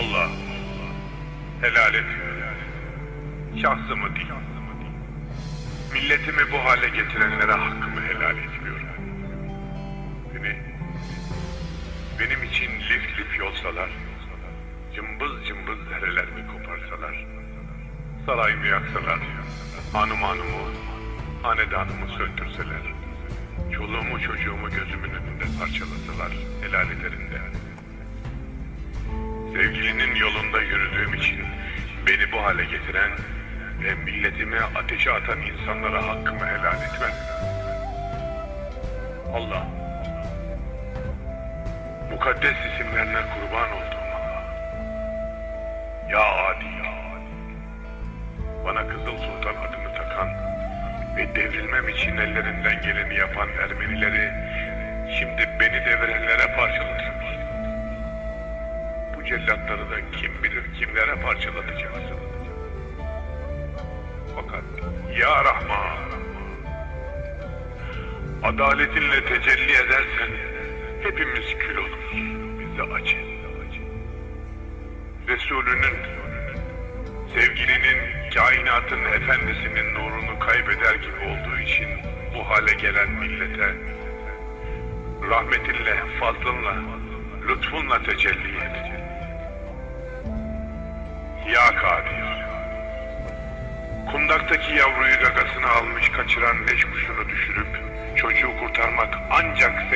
Allah helal et. Şahsımı değil. Milletimi bu hale getirenlere hakkımı helal etmiyorum. Beni benim için lif lif yolsalar, cımbız cımbız derelerimi koparsalar, sarayımı yaksalar, hanım hanımı, hanedanımı söndürseler, çoluğumu çocuğumu gözümün önünde parçalasalar, helal ederim Sevgilinin yolunda yürüdüğüm için beni bu hale getiren ve milletimi ateşe atan insanlara hakkımı helal etmem. Allah, mukaddes isimlerine kurban olduğum Allah. Ya Adi, bana Kızıl Sultan adını takan ve devrilmem için ellerinden geleni yapan Ermenileri şimdi beni devirenlere Bu cellatları da kim bilir kimlere parçalatacaksın. Fakat Ya Rahman, adaletinle tecelli edersen hepimiz kül oluruz. Biz de acı. Resulünün, sevgilinin, kainatın efendisinin nurunu kaybeder gibi olduğu için bu hale gelen millete rahmetinle, fazlınla, lütfunla tecelli et. Kundaktaki yavruyu gagasına almış kaçıran leş kuşunu düşürüp çocuğu kurtarmak ancak.